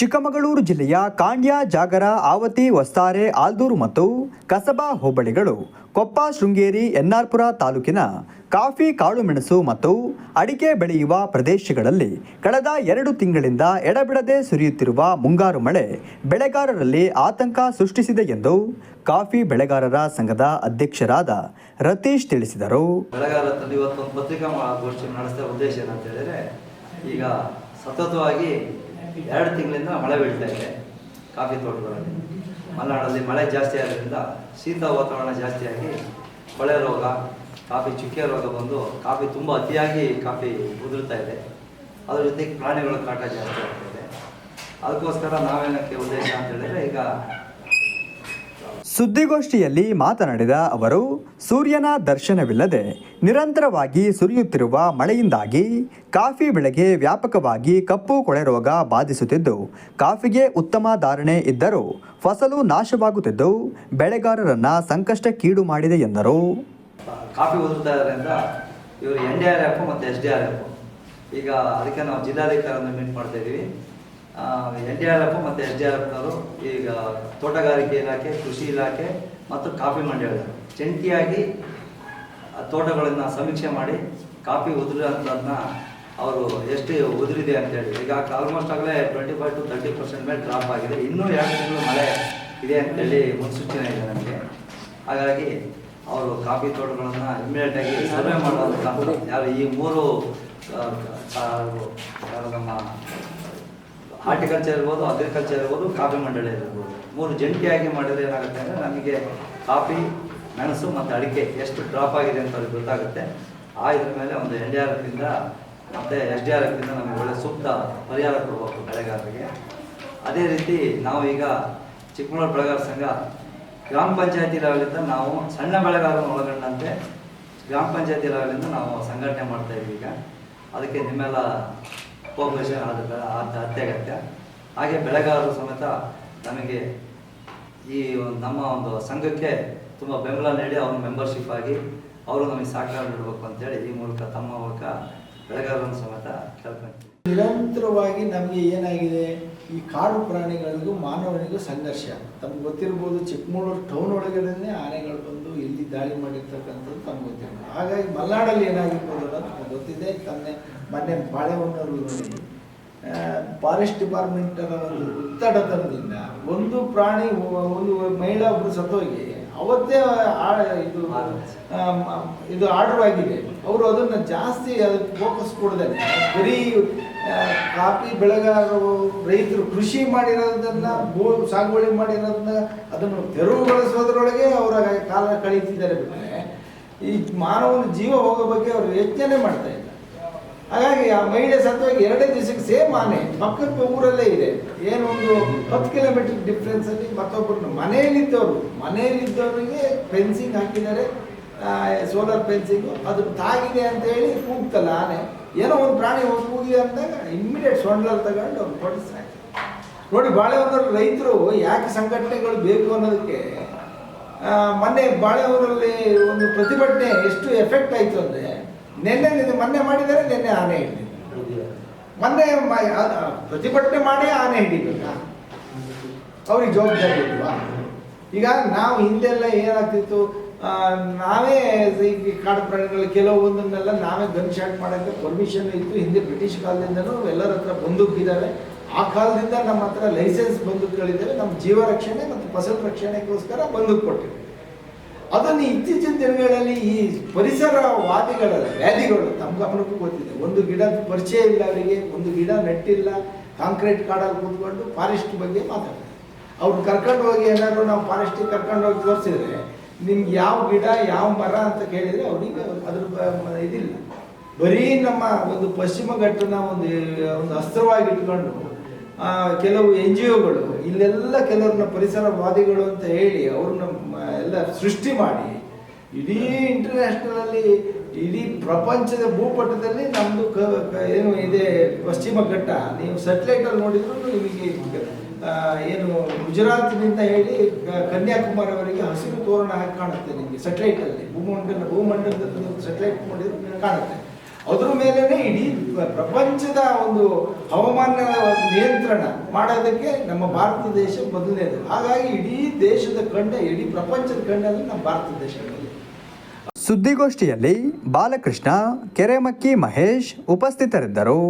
ಚಿಕ್ಕಮಗಳೂರು ಜಿಲ್ಲೆಯ ಕಾಂಡ್ಯ ಜಾಗರ, ಆವತಿ ವಸ್ತಾರೆ ಆಲ್ದೂರು ಮತ್ತು ಕಸಬಾ ಹೋಬಳಿಗಳು ಕೊಪ್ಪ, ಶೃಂಗೇರಿ, ಎನ್ನಾರ್ಪುರ ತಾಲೂಕಿನ ಕಾಫಿ ಕಾಳುಮೆಣಸು ಮತ್ತು ಅಡಿಕೆ ಬೆಳೆಯುವ ಪ್ರದೇಶಗಳಲ್ಲಿ ಕಳೆದ ಎರಡು ತಿಂಗಳಿಂದ ಎಡಬಿಡದೆ ಸುರಿಯುತ್ತಿರುವ ಮುಂಗಾರು ಮಳೆ ಬೆಳೆಗಾರರಲ್ಲಿ ಆತಂಕ ಸೃಷ್ಟಿಸಿದೆ ಎಂದು ಕಾಫಿ ಬೆಳೆಗಾರರ ಸಂಘದ ಅಧ್ಯಕ್ಷರಾದ ರತೀಶ್ ತಿಳಿಸಿದರು. ಉದ್ದೇಶ ಏನಂತ ಈಗ ಸತತವಾಗಿ ಎರಡು ತಿಂಗಳಿಂದ ಮಳೆ ಬೀಳ್ತಾ ಇದೆ, ಕಾಫಿ ತೋಟಗಳಲ್ಲಿ. ಮಲೆನಾಡಲ್ಲಿ ಮಳೆ ಜಾಸ್ತಿ ಆಗೋದ್ರಿಂದ ಶೀತ ವಾತಾವರಣ ಜಾಸ್ತಿಯಾಗಿ ಕೊಳೆ ರೋಗ, ಕಾಫಿ ಚುಕ್ಕೆ ರೋಗ ಬಂದು ಕಾಫಿ ತುಂಬ ಅತಿಯಾಗಿ ಕಾಫಿ ಉದುರ್ತಾ ಇದೆ. ಅದ್ರ ಜೊತೆಗೆ ಪ್ರಾಣಿಗಳ ಕಾಟ ಜಾಸ್ತಿ ಆಗ್ತಾ ಇದೆ. ಅದಕ್ಕೋಸ್ಕರ ನಾವೇನಕ್ಕೆ ಉದ್ದೇಶ ಅಂತ ಹೇಳಿದ್ರೆ ಈಗ ಸುದ್ದಿಗೋಷ್ಠಿಯಲ್ಲಿ ಮಾತನಾಡಿದ ಅವರು, ಸೂರ್ಯನ ದರ್ಶನವಿಲ್ಲದೆ ನಿರಂತರವಾಗಿ ಸುರಿಯುತ್ತಿರುವ ಮಳೆಯಿಂದಾಗಿ ಕಾಫಿ ಬೆಳೆಗೆ ವ್ಯಾಪಕವಾಗಿ ಕಪ್ಪು ಕೊಳೆ ರೋಗ ಬಾಧಿಸುತ್ತಿದ್ದು, ಕಾಫಿಗೆ ಉತ್ತಮ ಧಾರಣೆ ಇದ್ದರೂ ಫಸಲು ನಾಶವಾಗುತ್ತಿದ್ದು, ಬೆಳೆಗಾರರನ್ನ ಸಂಕಷ್ಟಕ್ಕೀಡು ಮಾಡಿದೆ ಎಂದರು. ಕಾಫಿ ಇವರು ಎನ್ ಡಿ ಆರ್ ಈಗ ಅದಕ್ಕೆ ನಾವು ಜಿಲ್ಲಾಧಿಕಾರಿಯನ್ನು ಮೀಟ್ ಮಾಡ್ತಾ ಇದ್ದೀವಿ. ಎನ್ ಡಿ ಆರ್ ಎಫ್ ಮತ್ತು ಎಸ್ ಡಿ ಆರ್ ಎಫ್ನವರು ಈಗ ತೋಟಗಾರಿಕೆ ಇಲಾಖೆ, ಕೃಷಿ ಇಲಾಖೆ ಮತ್ತು ಕಾಫಿ ಮಂಡಳಿಗಳು ಜಂಟಿಯಾಗಿ ತೋಟಗಳನ್ನು ಸಮೀಕ್ಷೆ ಮಾಡಿ ಕಾಫಿ ಉದುರಿರೋಂಥದ್ದನ್ನ ಅವರು ಎಷ್ಟು ಉದುರಿದೆ ಅಂತೇಳಿ ಈಗ ಆಲ್ಮೋಸ್ಟ್ ಆಗಲೇ twenty five to thirty percent ಮೇಲೆ ಡ್ರಾಪ್ ಆಗಿದೆ. ಇನ್ನೂ ಎರಡು ತಿಂಗಳು ಮಳೆ ಇದೆ ಅಂತೇಳಿ ಮುನ್ಸೂಚನೆ ಇದೆ ನನಗೆ ಹಾಗಾಗಿ ಅವರು ಕಾಫಿ ತೋಟಗಳನ್ನು ಇಮಿಡಿಯೇಟಾಗಿ ಸರ್ವೆ ಮಾಡೋದಕ್ಕೆ ಯಾರು ಈ ಮೂರು ನಮ್ಮ ಹಾರ್ಟಿಕಲ್ಚರ್ ಇರ್ಬೋದು ಅಗ್ರಿಕಲ್ಚರ್ ಇರ್ಬೋದು, ಕಾಫಿ ಮಂಡಳಿ ಇರ್ಬೋದು. ಮೂರು ಜಂಟಿಯಾಗಿ ಮಾಡಿದ್ರೆ ಏನಾಗುತ್ತೆ ಅಂದರೆ ನಮಗೆ ಕಾಫಿ, ಮೆಣಸು ಮತ್ತು ಅಡಿಕೆ ಎಷ್ಟು ಡ್ರಾಪ್ ಆಗಿದೆ ಅಂತ ಅವ್ರಿಗೆ ಗೊತ್ತಾಗುತ್ತೆ. ಆ ಇದ್ರ ಮೇಲೆ ಒಂದು ಎನ್ ಡಿ ಆರ್ ಎಫಿಂದ ಮತ್ತು ಎಸ್ ಡಿ ಆರ್ ಎಫಿಂದ ನಮಗೆ ಒಳ್ಳೆ ಸೂಕ್ತ ಪರಿಹಾರ ಕೊಡಬೇಕು ಬೆಳೆಗಾರರಿಗೆ. ಅದೇ ರೀತಿ ನಾವು ಈಗ ಚಿಕ್ಕಮಗಳೂರು ಬೆಳೆಗಾರ ಸಂಘ ಗ್ರಾಮ ಪಂಚಾಯತಿ ಲೆವೆಲಿಂದ ನಾವು ಸಣ್ಣ ಬೆಳೆಗಾರರನ್ನು ಒಳಗೊಂಡಂತೆ ಗ್ರಾಮ ಪಂಚಾಯತಿ ಲೆವೆಲಿಂದ ನಾವು ಸಂಘಟನೆ ಮಾಡ್ತಾ ಇದ್ದೀವಿ ಈಗ. ಅದಕ್ಕೆ ನಿಮ್ಮೆಲ್ಲ ಕೋಪರೇಷನ್ ಆದ ಅತ್ಯಗತ್ಯ ಹಾಗೆ ಬೆಳೆಗಾರರು ಸಮೇತ ನಮಗೆ ಈ ಒಂದು ನಮ್ಮ ಒಂದು ಸಂಘಕ್ಕೆ ತುಂಬ ಬೆಂಬಲ ನೀಡಿ ಅವ್ರ ಮೆಂಬರ್ಶಿಪ್ ಆಗಿ ಅವರು ನಮಗೆ ಸಹಕಾರ ನೀಡಬೇಕು ಅಂತೇಳಿ ಈ ಮೂಲಕ ತಮ್ಮ ಮೂಲಕ ಬೆಳೆಗಾರರನ್ನು ಸಮೇತ ನಿರಂತರವಾಗಿ ನಮಗೆ ಏನಾಗಿದೆ? ಈ ಕಾಡು ಪ್ರಾಣಿಗಳಿಗೂ ಮಾನವನಿಗೂ ಸಂಘರ್ಷ. ತಮ್ಗೆ ಗೊತ್ತಿರ್ಬೋದು ಚಿಕ್ಕಮಗಳೂರು ಟೌನ್ ಒಳಗಡೆ ಆನೆಗಳು ಬಂದು ಇಲ್ಲಿ ದಾಳಿ ಮಾಡಿರ್ತಕ್ಕಂಥದ್ದು ತಮ್ಗೆ ಗೊತ್ತಿರ್ಬೋದು. ಹಾಗಾಗಿ ಮಲೆನಾಡಲ್ಲಿ ಏನಾಗಿರ್ಬೋದು ಅಂತ ನಮ್ಗೆ ಗೊತ್ತಿದೆ. ತನ್ನೆ ಮೊನ್ನೆ ಬಾಳೆಹೊನ್ನೂರು ನೋಡಿ ಫಾರೆಸ್ಟ್ ಡಿಪಾರ್ಟ್ಮೆಂಟರ ಒಂದು ಒತ್ತಡತನದಿಂದ ಒಂದು ಪ್ರಾಣಿ, ಒಂದು ಮಹಿಳಾ ಒಬ್ಬರು ಸತ್ತೋಗಿ ಅವತ್ತೇ ಇದು ಇದು ಆರ್ಡರ್ ಆಗಿದೆ ಅವರು ಅದನ್ನು ಜಾಸ್ತಿ ಅದಕ್ಕೆ ಫೋಕಸ್ ಕೊಡದೆ ಬರೀ ಕಾಫಿ ಬೆಳೆಗಾರರು, ರೈತರು ಕೃಷಿ ಮಾಡಿರೋದನ್ನ, ಭೂ ಸಾಗುವಳಿ ಮಾಡಿರೋದನ್ನ, ಅದನ್ನು ತೆರವುಗೊಳಿಸೋದ್ರೊಳಗೆ ಅವರ ಕಾಲ ಕಳೀತಿದ್ದಾರೆ ಬಿಟ್ಟರೆ ಈ ಮಾನವನ ಜೀವ ಹೋಗೋ ಬಗ್ಗೆ ಅವರು ಯೋಚನೆ ಮಾಡ್ತಾ ಇಲ್ಲ ಹಾಗಾಗಿ ಆ ಮಹಿಳೆ ಸತ್ವಾಗಿ ಎರಡೇ ದಿವಸಕ್ಕೆ ಸೇಮ್ ಆನೆ ಪಕ್ಕದ ಊರಲ್ಲೇ ಇದೆ. ಏನೊಂದು ಹತ್ತು ಕಿಲೋಮೀಟರ್ ಡಿಫ್ರೆನ್ಸ್ ಅಲ್ಲಿ ಮತ್ತೊಬ್ಬರು ಮನೆಯಲ್ಲಿದ್ದವರು, ಮನೆಯಲ್ಲಿದ್ದವರಿಗೆ ಫೆನ್ಸಿಂಗ್ ಹಾಕಿದ್ದಾರೆ ಸೋಲಾರ್ ಫೆನ್ಸಿಂಗ್ ಅದು ತಾಗಿದೆ ಅಂತ ಹೇಳಿ ಕೂಗ್ತಲ್ಲ ಆನೆ. ಏನೋ ಒಂದು ಪ್ರಾಣಿ ಹೋಗಿ ಕೂಗಿದೆ ಅಂದಾಗ ಇಮ್ಮಿಡಿಯೇಟ್ ಸೊಂಡ್ಲಲ್ಲಿ ತಗೊಂಡು ಅವ್ರು ಕೊಡಿಸ್ತಾರೆ ನೋಡಿ, ಬಾಳೆಹೊನ್ನೂರು ರೈತರು ಯಾಕೆ ಸಂಘಟನೆಗಳು ಬೇಕು ಅನ್ನೋದಕ್ಕೆ ಮೊನ್ನೆ ಬಾಳೆಹೊನ್ನೂರಲ್ಲಿ ಒಂದು ಪ್ರತಿಭಟನೆ ಎಷ್ಟು ಎಫೆಕ್ಟ್ ಆಯಿತು ಅಂದರೆ ನಿನ್ನೆ ಮೊನ್ನೆ ಮಾಡಿದರೆ ನಿನ್ನೆ ಆನೆ ಹಿಡಿದಿದ್ದಾರೆ ಮೊನ್ನೆ ಪ್ರತಿಭಟನೆ ಮಾಡೇ ಆನೆ ಹಿಡಿಬೇಕಾ. ಅವ್ರಿಗೆ ಜವಾಬ್ದಾರಿ ಇಲ್ವಾ? ಈಗ ನಾವು ಹಿಂದೆಲ್ಲ ಏನಾಗ್ತಿತ್ತು? ನಾವೇ ಈ ಕಾಡು ಪ್ರಾಣಿಗಳು ಕೆಲವೊಂದನ್ನೆಲ್ಲ ನಾವೇ ಗನ್ ಶಾಟ್ ಮಾಡೋಕ್ಕೆ ಪರ್ಮಿಷನ್ ಇತ್ತು. ಹಿಂದೆ ಬ್ರಿಟಿಷ್ ಕಾಲದಿಂದನೂ ಎಲ್ಲರ ಹತ್ರ ಬಂದೂಕಿದ್ದಾವೆ ಆ ಕಾಲದಿಂದ ನಮ್ಮ ಹತ್ರ ಲೈಸೆನ್ಸ್ ಬಂದೂಕುಗಳಿದ್ದಾವೆ. ನಮ್ಮ ಜೀವ ರಕ್ಷಣೆ ಮತ್ತು ಫಸಲು ರಕ್ಷಣೆಗೋಸ್ಕರ ಬಂದೂಕು ಕೊಟ್ಟಿವೆ ಅದನ್ನು ಇತ್ತೀಚಿನ ದಿನಗಳಲ್ಲಿ ಈ ಪರಿಸರವಾದಿಗಳ ವ್ಯಾಧಿಗಳು ತಮ್ಮ ಗಮನಕ್ಕೂ ಗೊತ್ತಿದೆ. ಒಂದು ಗಿಡ ಪರಿಚಯ ಇಲ್ಲ ಅವರಿಗೆ, ಒಂದು ಗಿಡ ನೆಟ್ಟಿಲ್ಲ, ಕಾಂಕ್ರೀಟ್ ಕಾಡಲ್ಲಿ ಕೂತ್ಕೊಂಡು ಫಾರೆಸ್ಟ್ ಬಗ್ಗೆ ಮಾತಾಡ್ತಾರೆ. ಅವ್ರು ಕರ್ಕೊಂಡು ಹೋಗಿ ಏನಾದ್ರು ನಾವು ಫಾರೆಸ್ಟಿಗೆ ಕರ್ಕೊಂಡು ಹೋಗಿ ತೋರಿಸಿದ್ರೆ ನಿಮ್ಗೆ ಯಾವ ಗಿಡ, ಯಾವ ಮರ ಅಂತ ಕೇಳಿದರೆ ಅವರಿಗೆ ಅದ್ರ ಇದಿಲ್ಲ. ಬರೀ ನಮ್ಮ ಒಂದು ಪಶ್ಚಿಮ ಘಟ್ಟನ ಒಂದು ಒಂದು ಅಸ್ತ್ರವಾಗಿ ಇಟ್ಕೊಂಡು ಕೆಲವು ಎನ್ ಜಿ ಒಗಳು ಇಲ್ಲೆಲ್ಲ ಕೆಲವ್ರನ್ನ ಪರಿಸರವಾದಿಗಳು ಅಂತ ಹೇಳಿ ಅವ್ರನ್ನ ಎಲ್ಲ ಸೃಷ್ಟಿ ಮಾಡಿ ಇಡೀ ಇಂಟರ್ನ್ಯಾಷನಲಲ್ಲಿ ಇಡೀ ಪ್ರಪಂಚದ ಭೂಪಟದಲ್ಲಿ ಕ- ಏನು ಇದೆ ಪಶ್ಚಿಮ ಘಟ್ಟ ನೀವು ಸೆಟ್ಲೈಟಲ್ಲಿ ನೋಡಿದ್ರು ನಿಮಗೆ ಆ, ಏನು ಗುಜರಾತ್ನಿಂದ ಹೇಳಿ ಕನ್ಯಾಕುಮಾರಿ ಕನ್ಯಾಕುಮಾರಿವರೆಗೆ ಹಸಿರು ತೋರಣ ಹಾಕಿ ಕಾಣುತ್ತೆ ನಿಮಗೆ ಸೆಟ್ಲೈಟಲ್ಲಿ ಭೂಮಂಡಲ ಭೂಮಂಡಲದಲ್ಲಿ ಸೆಟ್ಲೈಟ್ ನೋಡಿದ್ರು ಕಾಣುತ್ತೆ. ಅದ್ರ ಮೇಲೇನೆ ಇಡೀ ಪ್ರಪಂಚದ ಒಂದು ಹವಾಮಾನ ನಿಯಂತ್ರಣ ಮಾಡೋದಕ್ಕೆ ನಮ್ಮ ಭಾರತ ದೇಶ ಮೊದಲನೇದು ಹಾಗಾಗಿ ಇಡೀ ದೇಶದ ಕಂಡ ಇಡೀ ಪ್ರಪಂಚದ ಕಂಡ ನಮ್ಮ ಭಾರತ ದೇಶ ಸುದ್ದಿಗೋಷ್ಠಿಯಲ್ಲಿ ಬಾಲಕೃಷ್ಣ, ಕೆರೆಮಕ್ಕಿ ಮಹೇಶ್ ಉಪಸ್ಥಿತರಿದ್ದರು.